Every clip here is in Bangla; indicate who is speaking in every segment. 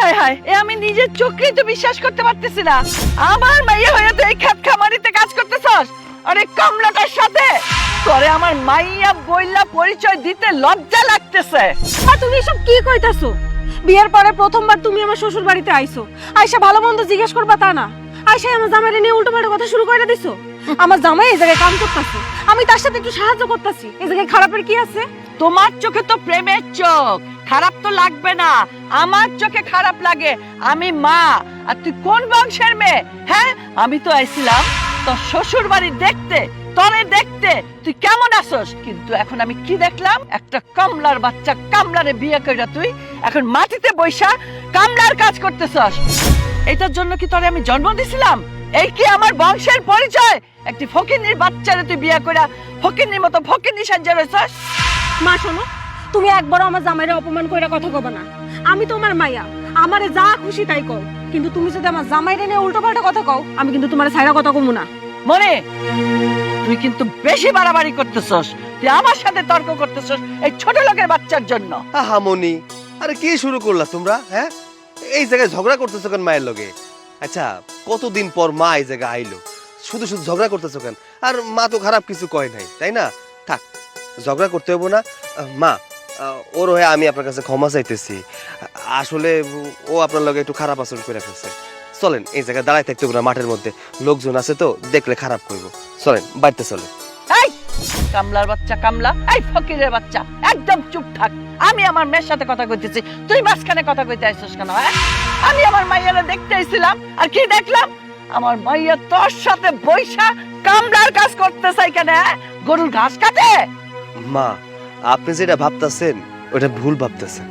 Speaker 1: হায় হায় এ আমি নিজের তো বিশ্বাস করতে পারতেছি না। আমার মাইয়া হয়ে তো এই খাত খামারিতে কাজ করতেছস? আরে কমলাটার সাথে! তোরে আমার মাইয়া বইলা পরিচয় দিতে লজ্জা লাগতেছে।
Speaker 2: আর তুমি এসব কি কইতাছো? বিয়ের পরে প্রথমবার তুমি আমার শ্বশুর বাড়িতে আইছো। আয়সা ভালো মন্দ জিজ্ঞেস করবা তা না। আয়সা আমার জামাইরে নিয়ে কথা শুরু করে দিছো। আমার জামাই এই জায়গায় কাম করতেছে। আমি তার সাথে একটু সাহায্য করতেছি। এই জায়গায় খারাপের কি আছে?
Speaker 1: তোমার চোখে তো প্রেমের চোখ। খারাপ তো লাগবে না। আমার চোখে খারাপ লাগে। আমি মা। আর তুই কোন বংশের মেয়ে? হ্যাঁ আমি তো আইছিলাম তোর শ্বশুর বাড়ি দেখতে, তরে দেখতে। তুই কেমন আসস কিন্তু এখন আমি কি দেখলাম? একটা কামলার বাচ্চা কামলারে বিয়ে কইরা তুই এখন মাটিতে বৈশা কামলার কাজ করতেছস। এটার জন্য কি তোরে আমি জন্ম দিছিলাম? এই কি আমার বংশের পরিচয়? একটি ফকিন্নির বাচ্চারে তুই বিয়ে কইরা ফকিন্নির মতো ফকিন্নি সাজ্জা রয়েছস
Speaker 2: মা, শোনো তুমি একবারও আমার জামাইরে অপমান কইরা কথা কবে না। আমি তোমার মাইয়া। আমারে যা খুশি তাই কও। কিন্তু তুমি যদি আমার জামাইরে নিয়ে উল্টো পাল্টা কথা কও আমি কিন্তু তোমার ছাইরা কথা কমু না।
Speaker 1: মনে তুই কিন্তু বেশি বাড়াবাড়ি করতেছস। তুই আমার সাথে তর্ক করতেছস এই ছোট লোকের বাচ্চার জন্য।
Speaker 3: আহা মনি আরে কি শুরু করলা তোমরা হ্যাঁ? এই জায়গায় ঝগড়া করতেছো কেন মায়ের লগে? আচ্ছা কতদিন পর মা এই জায়গায় আইলো? শুধু শুধু ঝগড়া করতেছো কেন? আর মা তো খারাপ কিছু কয় নাই তাই না? থাক ঝগড়া করতে হব না। মা ওর হয়ে আমি আপনার কাছে ক্ষমা চাইতেছি। আসলে ও আপনার লগে একটু খারাপ আচরণ করে ফেলছে। চলেন এই জায়গায় দাঁড়ায় থাকতে না মাঠের মধ্যে। লোকজন আছে তো দেখলে খারাপ করব। চলেন বাড়িতে চলেন।
Speaker 1: এই কামলার বাচ্চা কামলা। এই ফকিরের বাচ্চা একদম চুপ থাক। আমি আমার মেয়ের সাথে কথা কইতেছি। তুই মাঝখানে কথা কইতে আইছস কেন হ্যাঁ? আমি আমার মাইয়ারে দেখতে আইছিলাম আর কি দেখলাম? আমার মাইয়া তোর সাথে বৈশা কামলার কাজ করতে চাই কেন? গরুর ঘাস কাটে?
Speaker 3: মা আপনি যেটা ভাবতেছেন, ওটা ভুল ভাবতেছেন।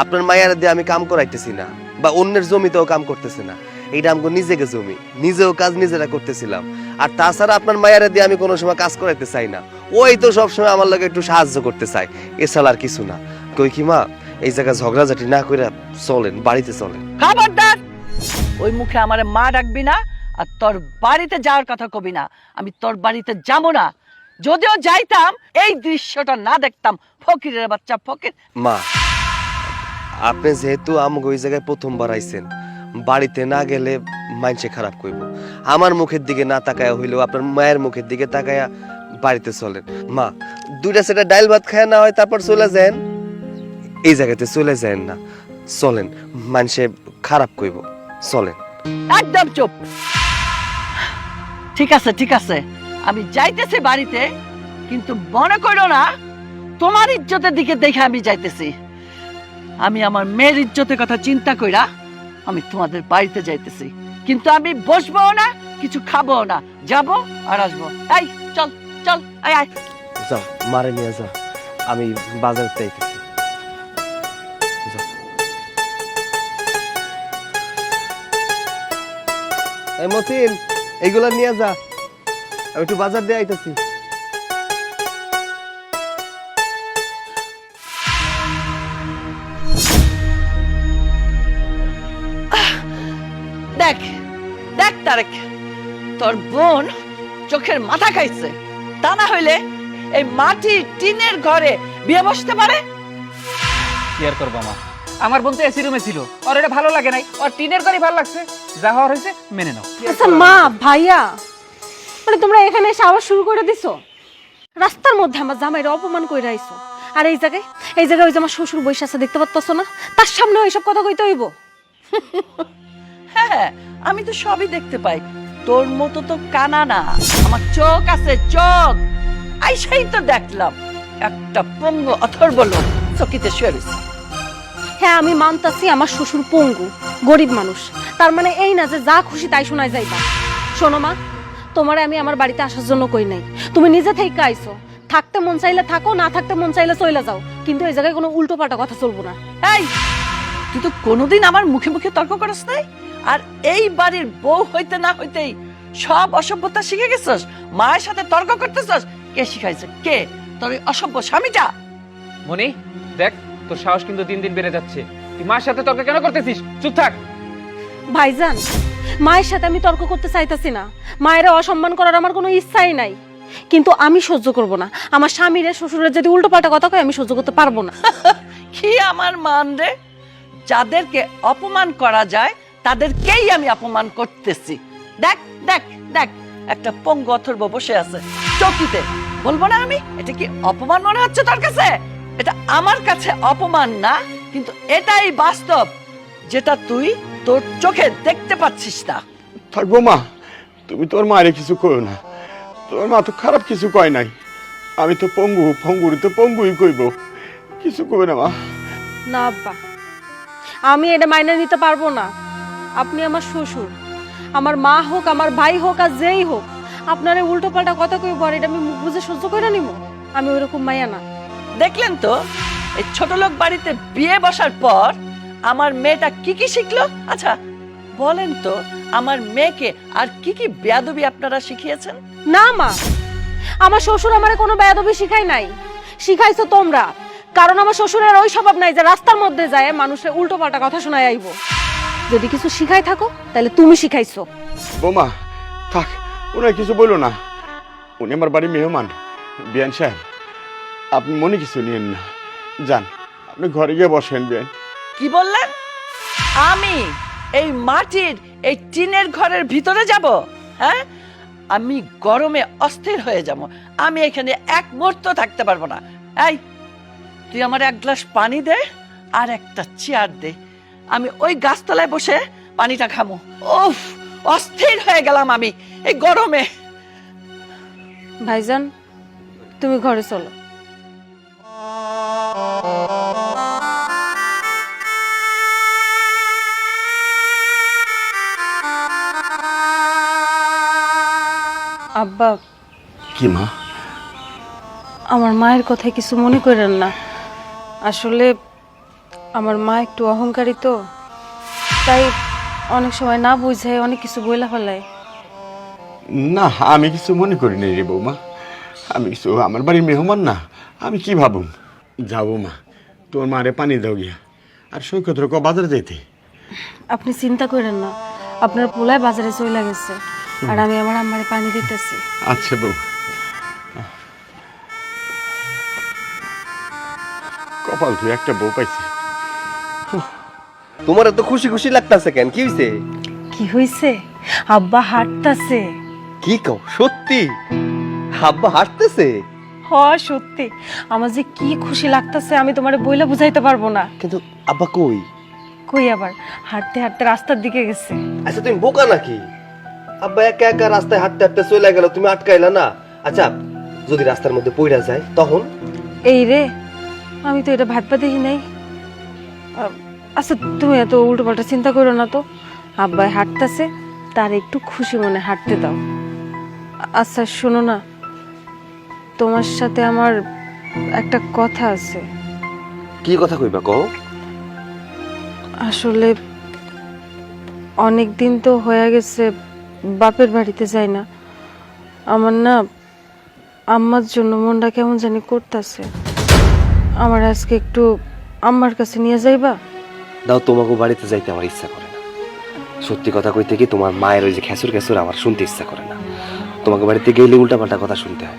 Speaker 3: আপনার মায়ের দিয়ে আমি কাম করাইতেছি না, বা অন্যের জমিতেও কাম করতেছি না। এইটা আমাকে নিজেকে জমি, নিজেও কাজ নিজেরা করতেছিলাম। আর তাছাড়া আপনার মায়ের দিয়ে আমি কোনো সময় কাজ করাইতে চাই না। ওই তো সবসময় আমার লগে একটু সাহায্য করতে চাই এছাড়া আর কিছু না। কই কি মা, এই জায়গায় ঝগড়াঝাটি না করে চলেন, বাড়িতে চলেন।
Speaker 1: খবরদার! ওই মুখে আমার মা ডাকবি না, আর তোর বাড়িতে যাওয়ার কথা কবি না। আমি তোর বাড়িতে যাব না। যদিও যাইতাম এই দৃশ্যটা না দেখতাম ফকিরের বাচ্চা ফকির।
Speaker 3: মা আপনি যেহেতু আমাকে ওই জায়গায় প্রথমবার আইছেন বাড়িতে না গেলে মাইনসে খারাপ কইব। আমার মুখের দিকে না তাকায়া হইলেও আপনার মায়ের মুখের দিকে তাকায়া বাড়িতে চলেন। মা দুইটা সেটা ডাইল ভাত খায় না হয় তারপর চলে যান? এই জায়গাতে চলে যান না। চলেন মানসে খারাপ কইব। চলেন।
Speaker 1: একদম চুপ। ঠিক আছে ঠিক আছে। আমি যাইতেছি বাড়িতে, কিন্তু মনে করো না, তোমার ইজ্জতের দিকে দেখে আমি যাইতেছি। আমি আমার মেয়ের ইজ্জতের কথা চিন্তা কইরা আমি তোমাদের বাড়িতে যাইতেছি। কিন্তু আমি বসবো না, কিছু খাব না। যাব আর আসব। এই, চল চল, আয় আয়।
Speaker 3: মারে নিয়ে যাও। আমি বাজারে যাইতেছি। এই মতিন, এইগুলা নিয়ে যা। আমি একটু বাজার দিয়ে আইতেছি।
Speaker 1: দেখ দেখ তারেক তোর বোন চোখের মাথা খাইছে। তা না হইলে এই মাটির টিনের ঘরে বিয়ে বসতে পারে?
Speaker 4: কি আর করব মা? আমার বোন তো এসি রুমে ছিল। ওর এটা ভালো লাগে নাই। ওর টিনের ঘরই ভালো লাগছে। যা হওয়ার হয়েছে মেনে নাও।
Speaker 2: আচ্ছা মা ভাইয়া মানে তোমরা এখানে এসে আবার শুরু করে দিছো? রাস্তার মধ্যে আমার জামাইরে অপমান করে আইছো। আর এই জায়গায় এই জায়গায় ওই যে আমার শ্বশুর বসে আছে দেখতে পাচ্ছ না? তার সামনে এইসব কথা কইতে হইব?
Speaker 1: হ্যাঁ আমি তো সবই দেখতে পাই। তোর মতো তো কানা না আমার চোখ আছে চোখ। আইসাই তো দেখলাম। একটা পঙ্গ অথর্ব লোক চকিতে শুয়ে রয়েছে।
Speaker 2: হ্যাঁ আমি মানতাছি আমার শ্বশুর পঙ্গু গরিব মানুষ। তার মানে এই না যে যা খুশি তাই শোনায় যাইবা। শোনো মা তোমারে আমি আমার বাড়িতে আসার জন্য কই নাই। তুমি নিজে থেকে আইছো। থাকতে মন চাইলে থাকো না থাকতে মন চাইলে চলে যাও। কিন্তু এই জায়গায় কোনো উল্টো পাল্টা কথা চলবো না।
Speaker 1: এই! তুই তো কোনোদিন আমার মুখে মুখে তর্ক করিস নাই? আর এই বাড়ির বউ হইতে না হইতেই সব অসভ্যতা শিখে গেছস? মায়ের সাথে তর্ক করতেছস? কে শিখাইছে? কে? তোর এই অসভ্য স্বামীটা।
Speaker 4: মনি দেখ তোর সাহস কিন্তু দিন দিন বেড়ে যাচ্ছে। তুই মায়ের সাথে তর্ক কেন করতেছিস? চুপ থাক।
Speaker 2: ভাইজান মায়ের সাথে আমি তর্ক করতে চাইতাছি না। মায়ের অসম্মান করার আমার কোনো ইচ্ছাই নাই। কিন্তু আমি সহ্য করব না। আমার স্বামীর শ্বশুরের যদি উল্টো পাল্টা কথা কয়, আমি সহ্য করতে পারব না।
Speaker 1: কি আমার মান রে? যাদেরকে অপমান করা যায়, তাদেরকেই আমি অপমান করতেছি। দেখ দেখ দেখ, একটা পঙ্গু অথর্ব বসে আছে। চৌকিতে। বলব না আমি? এটা কি অপমান মনে হচ্ছে তোর কাছে? এটা আমার কাছে অপমান না, কিন্তু এটাই বাস্তব। যেটা তুই তোর চোখে দেখতে পাচ্ছিস না।
Speaker 5: থাকব মা তুমি তোর মায়ের কিছু করো না। তোর মা তো খারাপ কিছু কয় নাই। আমি তো পঙ্গু পঙ্গুর তো পঙ্গুই কইব। কিছু কবে না মা।
Speaker 2: না আব্বা আমি এটা মাইনে নিতে পারব না। আপনি আমার শ্বশুর। আমার মা হোক আমার ভাই হোক আর যেই হোক আপনারে উল্টো পাল্টা কথা কইব আর এটা আমি মুখ বুঝে সহ্য করে নিব আমি ওইরকম মাইয়া না।
Speaker 1: দেখলেন তো এই ছোট লোক বাড়িতে বিয়ে বসার পর আমার মেয়েটা কি কি শিখলো? আচ্ছা বলেন তো আমার মেয়েকে আর কি কি বেয়াদবি আপনারা শিখিয়েছেন?
Speaker 2: না মা। আমার শ্বশুর আমারে কোনো বেয়াদবি শিখাই নাই। শিখাইছো তোমরা। কারণ আমার শ্বশুরের ওই স্বভাব নাই যে রাস্তার মধ্যে যায় মানুষের উল্টো পাল্টা কথা শোনায় আইব। যদি কিছু শিখাই থাকো তাহলে তুমি শিখাইছো।
Speaker 5: বোমা থাক ওনার কিছু বলল না। উনি আমার বাড়ি মেহমান বিয়ান সাহেব। আপনি মনে কিছু নিয়েন না। যান আপনি ঘরে গিয়ে বসেন বিয়ান।
Speaker 1: কি বললেন? আমি এই মাটির এই টিনের ঘরের ভিতরে যাব হ্যাঁ? আমি গরমে অস্থির হয়ে যাব। আমি এখানে এক মুহূর্ত থাকতে পারব না। এই, তুই আমার এক গ্লাস পানি দে আর একটা চেয়ার দে। আমি ওই গাছতলায় বসে পানিটা খামো। উফ, অস্থির হয়ে গেলাম আমি এই গরমে।
Speaker 2: ভাইজান, তুমি ঘরে চলো। আব্বা।
Speaker 5: কি মা?
Speaker 2: আমার মায়ের কথায় কিছু মনে করেন না। আসলে আমার মা একটু অহংকারী তো। তাই অনেক সময় না বুঝে অনেক কিছু বইলা ফেলায়
Speaker 5: না আমি কিছু মনে করি নাই রে বৌমা। আমি কিছু আমার বাড়ির মেহমান না। আমি কি ভাবুম? যাব মা তোর মারে পানি দাও গিয়া। আর সৈকত রকম বাজারে যাইতে?
Speaker 2: আপনি চিন্তা করেন না আপনার পোলায় বাজারে চলে গেছে। আর আমি আমার আম্মারে পানি দিতেছি।
Speaker 5: আচ্ছা বউ। কপাল তুই একটা বউ পাইছি।
Speaker 3: তোমার এত খুশি খুশি লাগতাছে কেন? কি হইছে?
Speaker 2: কি হইছে? আব্বা হাঁটতাছে।
Speaker 3: কি কও? সত্যি? আব্বা হাসতেছে
Speaker 2: হ সত্যি। আমার যে কি খুশি লাগতাছে আমি তোমারে বইলা বুঝাইতে পারব না।
Speaker 3: কিন্তু আব্বা কই?
Speaker 2: কই আবার? হাঁটতে হাঁটতে রাস্তার দিকে গেছে।
Speaker 3: আচ্ছা তুমি বোকা নাকি? আব্বা একা একা রাস্তায় হাঁটতে হাঁটতে চলে গেল তুমি আটকাইলা না? আচ্ছা যদি রাস্তার মধ্যে পইরা যায় তখন?
Speaker 2: এই রে আমি তো এটা ভাববা দেখি নাই। আচ্ছা তুমি এত উল্টো পাল্টা চিন্তা করো না তো। আব্বাই হাঁটতেছে তার একটু খুশি মনে হাঁটতে দাও। আচ্ছা শোনো না তোমার সাথে আমার একটা কথা আছে।
Speaker 3: কি কথা কইবা কও?
Speaker 2: আসলে অনেক দিন তো হয়ে গেছে বাপের বাড়িতে যাই না। আমার না আম্মার জন্য মনটা কেমন জানি করতেছে। আমার আজকে একটু আম্মার কাছে নিয়ে যাইবা?
Speaker 3: দাও তোমাকে বাড়িতে যাইতে আমার ইচ্ছা করে না। সত্যি কথা কইতে কি তোমার মায়ের ওই যে খেসুর খেসুর আমার শুনতে ইচ্ছা করে না। তোমাকে বাড়িতে গেলে উল্টাপাল্টা কথা শুনতে হয়।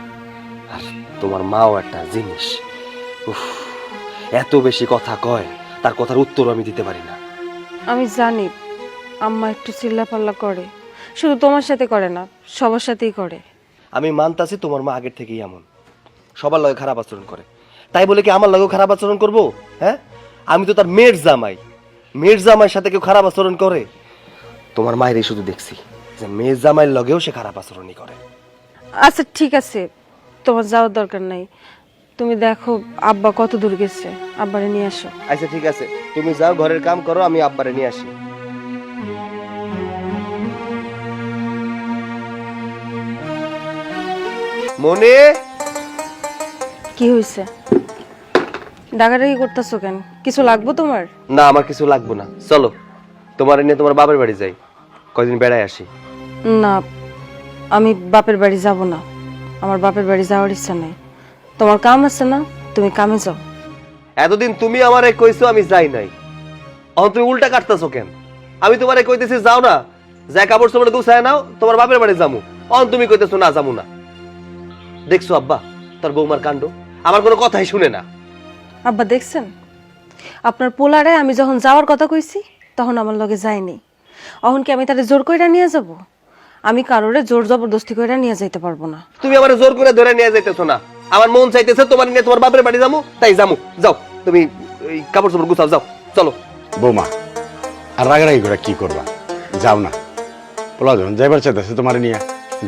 Speaker 3: আর তোমার মাও একটা জিনিস। উফ এত বেশি কথা কয় তার কথার উত্তর আমি দিতে পারি না।
Speaker 2: আমি জানি আম্মা একটু চিল্লাপাল্লা করে। শুধু তোমার সাথে করে না সবার সাথেই করে।
Speaker 3: আমি মানতাছি তোমার মা আগের থেকেই এমন। সবার লগে খারাপ আচরণ করে। তাই বলে কি আমার লগেও খারাপ আচরণ করব? হ্যাঁ? আমি তো তার মেয়ের জামাই। মেয়ের জামাইয়ের সাথে কেউ খারাপ আচরণ করে? তোমার মায়েরই শুধু দেখছি যে মেয়ের জামাইয়ের লগেও সে খারাপ আচরণই করে।
Speaker 2: আচ্ছা ঠিক আছে। তোমার যাওয়ার দরকার নাই। তুমি দেখো আব্বা কত দূর গেছে। আব্বারে নিয়ে আসো।
Speaker 3: আচ্ছা ঠিক আছে। তুমি যাও ঘরের কাম করো আমি আব্বারে নিয়ে আসি। মনে?
Speaker 2: কি হয়েছে ডাকাডাকি করতেছো কেন? কিছু লাগবো তোমার?
Speaker 3: না আমার কিছু লাগবে না। চলো তোমার নিয়ে তোমার বাবার বাড়ি যাই। কয়দিন বেড়ায় আসি।
Speaker 2: না আমি বাপের বাড়ি যাব না। আমার বাপের বাড়ি যাওয়ার ইচ্ছা নাই। তোমার কাম আছে না? তুমি কামে যাও।
Speaker 3: এতদিন তুমি আমারে কইছো আমি যাই নাই। অহন তুমি উল্টা কাটতাছো কেন? আমি তোমারে কইতেছি যাও না। যা কাপড় চোপড় গুছায় নাও তোমার বাপের বাড়ি যামু। অহন তুমি কইতেছো না যামু না। দেখছ আব্বা তার বৌমার কাণ্ড? আমার কোনো কথাই শুনে না।
Speaker 2: আব্বা দেখছেন? আপনার পোলারে আমি যখন যাওয়ার কথা কইছি তখন আমার লগে যায়নি। অহন কি আমি তারে জোর কইরা নিয়ে যাব? আমি কারোরে জোর জবরদস্তি কইরা নিয়ে যাইতে পারব না।
Speaker 3: তুমি আমার জোর করে ধরে নিয়ে যাইতেছো না। আমার মন চাইতেছে তোমার নিয়ে তোমার বাপের বাড়ি যাব তাই যাব যাও তুমি এই কাপড় চোপড় গুছাও যাও চলো।
Speaker 5: বৌমা আর রাগারাগি করে কি করবা? যাও না। পোলা যখন যাইবার চাইতেছে তোমার নিয়ে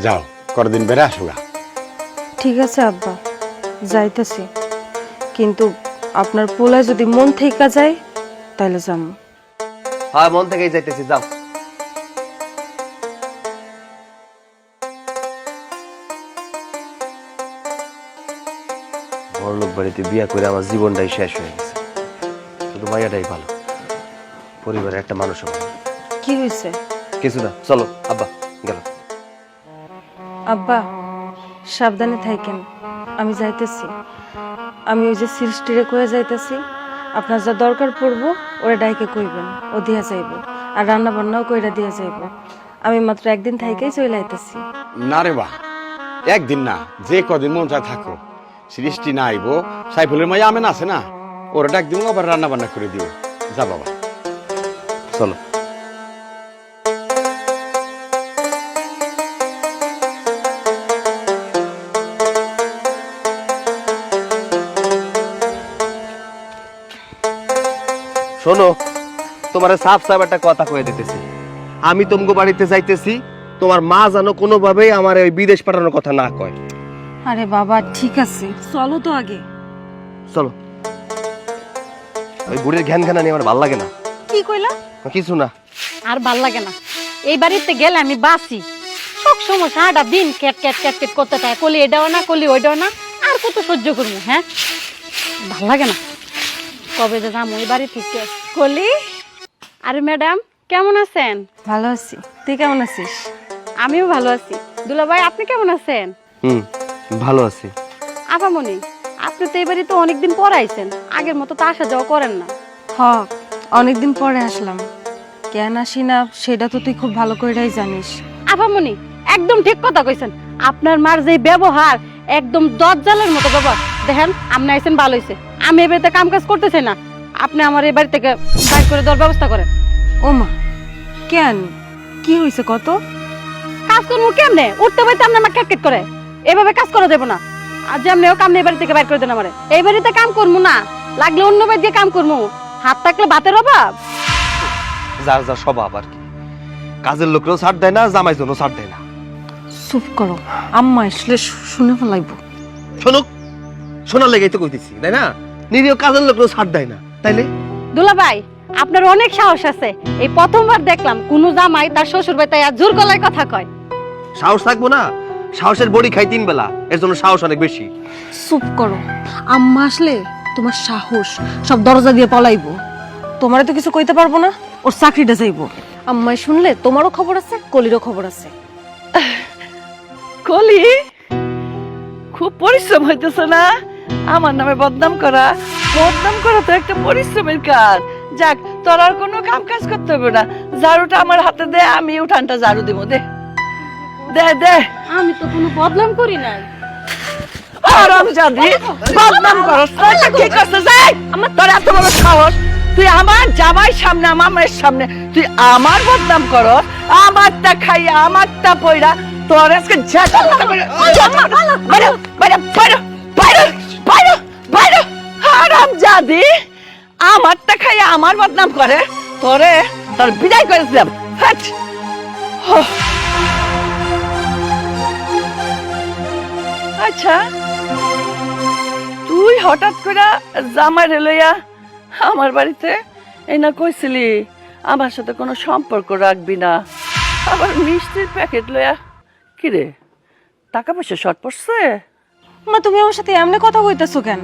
Speaker 5: যাও করদিন বেড়ে আসো গা।
Speaker 2: ঠিক আছে আব্বা। যাইতেছি। কিন্তু আপনার পোলায় যদি মন থেকে যায় তাহলে যাব
Speaker 3: হ্যাঁ মন থেকেই যাইতেছি যাও। বড়লোক বাড়িতে বিয়া করে আমার জীবনটাই শেষ হয়ে গেছে। শুধু মাইয়াটাই ভালো। পরিবারে একটা মানুষও ভালো।
Speaker 2: কি হয়েছে
Speaker 3: কিছু না চলো আব্বা গেল
Speaker 2: আব্বা সাবধানে থাকেন। আমি যাইতেছি। আমি ওই যে সৃষ্টিরে কয়ে যাইতেছি, আপনার যা দরকার পড়ব, ওরা ডাইকে কইবেন, ও দিয়া যাইব। আর রান্না বান্নাও কইরা দিয়া যাইব। আমি মাত্র একদিন থাইকেই চলে আইতেছি।
Speaker 5: না রে বা, একদিন না, যে কদিন মন চায় থাকো সৃষ্টি না আইব, সাইফুলের মাইয়া আমেন আছে না? ওরা ডাক দিব আবার রান্না বান্না করে দিও। যা বাবা।
Speaker 3: চলো। শোনো তোমার সাফ সাফ একটা কথা কয়ে দিতেছি। আমি তোমাকে বাড়িতে যাইতেছি তোমার মা যেন কোনোভাবেই আমার ওই বিদেশ পাঠানোর কথা না কয়।
Speaker 2: আরে বাবা ঠিক আছে চলো তো আগে।
Speaker 3: চলো। ওই বুড়ির ঘ্যান ঘ্যানা নিয়ে আমার ভালো লাগে না।
Speaker 2: কি কইলা?
Speaker 3: কিছু না।
Speaker 6: আর ভালো লাগে না। এই বাড়িতে গেলে আমি বাসি সব সময় সারাটা দিন ক্যাট ক্যাট ক্যাট ক্যাট করতে থাকে। কলি এটাও না কলি ওইটাও না। আর কত সহ্য করব হ্যাঁ? ভালো লাগে না। কবে যে যাম ওই বাড়ি থেকে। কলি? আরে ম্যাডাম কেমন আছেন?
Speaker 2: ভালো আছি। তুই কেমন আছিস?
Speaker 6: আমিও ভালো আছি। দুলা ভাই আপনি কেমন আছেন?
Speaker 3: হুম ভালো আছি।
Speaker 6: আপামনি আপনি তো এই বাড়িতে অনেকদিন পর আইছেন। আগের মতো তো আসা যাওয়া করেন না।
Speaker 2: হ অনেকদিন পরে আসলাম। কেন আসি না সেটা তো তুই খুব ভালো করেই জানিস।
Speaker 6: আপামনি একদম ঠিক কথা কইছেন। আপনার মার যে ব্যবহার একদম দজ্জালের মতো ব্যবহার দেখেন আপনি আইছেন ভালো হয়েছে আমি এই বাড়িতে কাম কাজ করতেছি না। আপনি আমার এই বাড়ি থেকে বাইর করে দেওয়ার ব্যবস্থা করেন।
Speaker 2: ও মা কেন? কি হয়েছে কত?
Speaker 6: কাজ করব কেমনে? উঠতে পারতে আপনি আমার ক্যাটকেট করে। এভাবে কাজ করা যাব না। আর যেমনিও কাম এই বাড়ি থেকে বাইর করে দেন আমারে। এই বাড়িতে কাম করব না। লাগলে অন্য বাড়ি দিয়ে কাম করব। হাত থাকলে বাতের অভাব।
Speaker 3: যার যার স্বভাব আর কি। কাজের লোকরাও ছাড় দেয় না জামাই জন্য ছাড় দেয় না।
Speaker 2: চুপ করো। আম্মা আসলে শুনে ফেলাইব।
Speaker 3: শোনুক। শোনার লেগেই তো কইতেছি তাই না? নিরীহ কাজের লোকরাও ছাড় দেয় না তাইলে?
Speaker 6: দুলা ভাই আপনার অনেক সাহস আছে। এই প্রথমবার দেখলাম কোন জামাই তার শ্বশুর বাড়িতে আর জোর গলায় কথা কয়।
Speaker 3: সাহস থাকব না? সাহসের বড়ি খাই তিন বেলা এর জন্য সাহস অনেক বেশি।
Speaker 2: চুপ করো। আম্মা আসলে তোমার সাহস সব দরজা দিয়ে পলাইবো। তোমারে তো কিছু কইতে পারব না ওর চাকরিটা যাইবো আম্মাই শুনলে তোমারও খবর আছে কলিরও খবর আছে।
Speaker 1: কলি খুব পরিশ্রম হইতেছে না? আমার নামে বদনাম করা। বদনাম করা তো একটা পরিশ্রমের কাজ। যাক তোর আর কোনো কাম কাজ করতে হবে না। ঝাড়ুটা আমার হাতে দে আমি উঠানটা ঝাড়ু দিব দে। দে দে।
Speaker 6: আমি তো কোনো বদনাম করি নাই।
Speaker 1: আরাম জাদি বদনাম করস। না, কি করছিস এই? আমার তোর এত বড় সাহস। তুই আমার জামাই সামনে আমার মায়ের সামনে তুই আমার বদনাম করস। আমারটা খাইয়া আমারটা পয়রা তোর আজকে ঝাঁটা বাইরে বাইরে বাইরে বাইরে। বাইরে আরাম জাদি। আমারটা খাইয়া আমার বদনাম করে। তোরে তোর বিদায় করেছিলাম হাট। আচ্ছা তুই হঠাৎ করে জামাই লইয়া আমার বাড়িতে এই না কইছিলি, আমার সাথে কোনো সম্পর্ক রাখবি না। আবার মিষ্টির প্যাকেট লইয়া কিরে, টাকা পয়সা শর্ট পড়ছে?
Speaker 2: মা, তুমি আমার সাথে এমনি কথা কইতেছো কেন?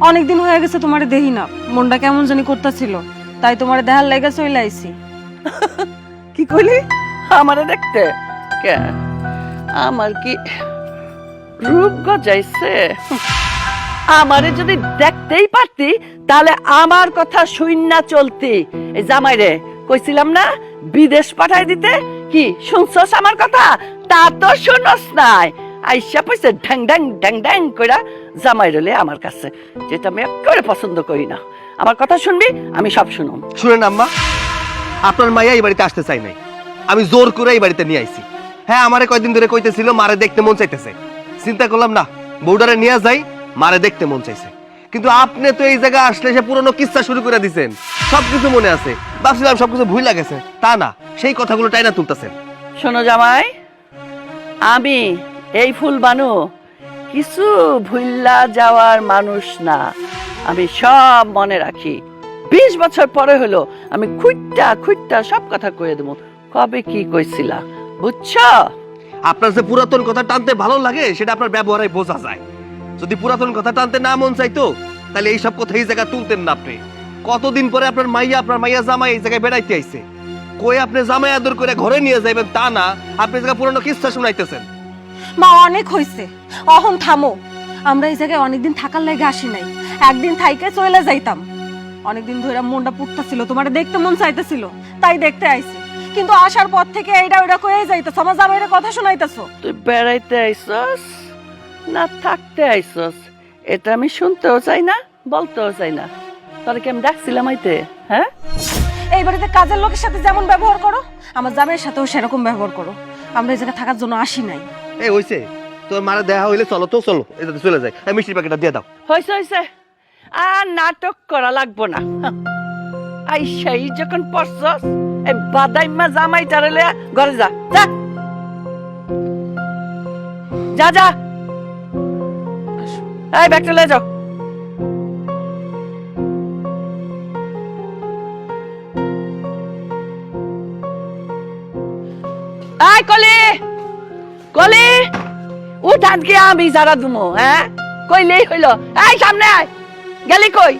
Speaker 2: অনেকদিন হয়ে গেছে তোমারে দেহি না। মনটা কেমন জানি করতেছিল। তাই তোমারে দেহার লেগে চলে আইছি।
Speaker 1: কি কইলি? আমারে দেখতে? কে? আমার কি রূপ গজাইছে? আমারে যদি দেখতেই পারতি, তাহলে আমার কথা শুইনা চলতি। এই জামাই রে কইছিলাম না, বিদেশ পাঠাই দিতে? কি, শুনছস আমার কথা? তা তো শুনস নাই। আইসা পয়সা ঢ্যাং ঢ্যাং ঢ্যাং ঢ্যাং কইরা জামাই রলে আমার কাছে যেটা আমি একেবারে পছন্দ করি না। আমার কথা শুনবি আমি সব শুনুম।
Speaker 3: শুনেন আম্মা আপনার মাইয়া এই বাড়িতে আসতে চাই নাই। আমি জোর করে এই বাড়িতে নিয়ে আইছি। হ্যাঁ আমারে কয়দিন ধরে কইতেছিল মারে দেখতে মন চাইতেছে। চিন্তা করলাম না বউডারে নিয়ে যাই মারে দেখতে মন চাইছে। কিন্তু আপনি তো এই জায়গায় আসলে সে পুরনো কিস্সা শুরু করে দিছেন। সবকিছু মনে আছে। ভাবছিলাম সবকিছু ভুল লাগেছে। তা না সেই কথাগুলো টাইনা তুলতেছেন।
Speaker 1: শোনো জামাই আমি এই ফুল বানু কিছু ভুল্লা যাওয়ার মানুষ না। আমি সব মনে রাখি। বিশ বছর পরে হলো, আমি খুঁটটা খুঁটটা সব কথা কয়ে দেবো। কবে কি কইছিলা, বুঝছ?
Speaker 3: আপনার যে পুরাতন কথা টানতে ভালো লাগে, সেটা আপনার ব্যবহারে বোঝা যায়। যদি পুরাতন কথা টানতে না মন চাইতো, তাহলে এই সব কথা এই জায়গায় তুলতেন না আপনি। কতদিন পরে আপনার মাইয়া আপনার মাইয়া জামাই এই জায়গায় বেড়াইতে আইছে? কই আপনি জামাই আদর করে ঘরে নিয়ে যাইবেন তা না, আপনি জায়গায় পুরনো কিস্তা শুনাইতেছেন?
Speaker 2: মা অনেক হইছে। অহন থামো। আমরা এই জায়গায় অনেকদিন থাকার লাগে আসি নাই। একদিন থাইকে চলে যাইতাম। অনেকদিন ধরে মনটা পুটতাছিল তোমার দেখতে মন চাইতেছিল তাই দেখতে আইছি। কিন্তু আসার পর থেকে এইটা ওইটা কয়ে যাইতেছ আমার জামাইয়ের কথা শোনাইতেছো।
Speaker 1: তুই বেড়াইতে আইসস না থাকতে আইসস এটা আমি শুনতেও চাই না বলতেও চাই না। তোর কি আমি ডাকছিলাম আইতে? হ্যাঁ?
Speaker 2: এই বাড়িতে কাজের লোকের সাথে যেমন ব্যবহার করো আমার জামাইয়ের সাথেও সেরকম ব্যবহার করো। আমরা এই জায়গায় থাকার জন্য আসি নাই।
Speaker 3: এই, হইছে। তোর মারা দেখা হইলে চলো তো, চলো। এটা চলে যায় এই মিষ্টির প্যাকেটটা দিয়ে দাও।
Speaker 1: হয়েছে হয়েছে আর নাটক করা লাগবো না। আইসাই যখন পড়ছস এই বাদাইমা জামাই টারেলে ঘরে যা। যা। যা যা। এই, ব্যাগটা লয়ে যাও। এই, কলি! কলি? উঠ আজকে আমি যারা দুমো হ্যাঁ? কইলেই হইল। এই সামনে আয়। গেলি কই?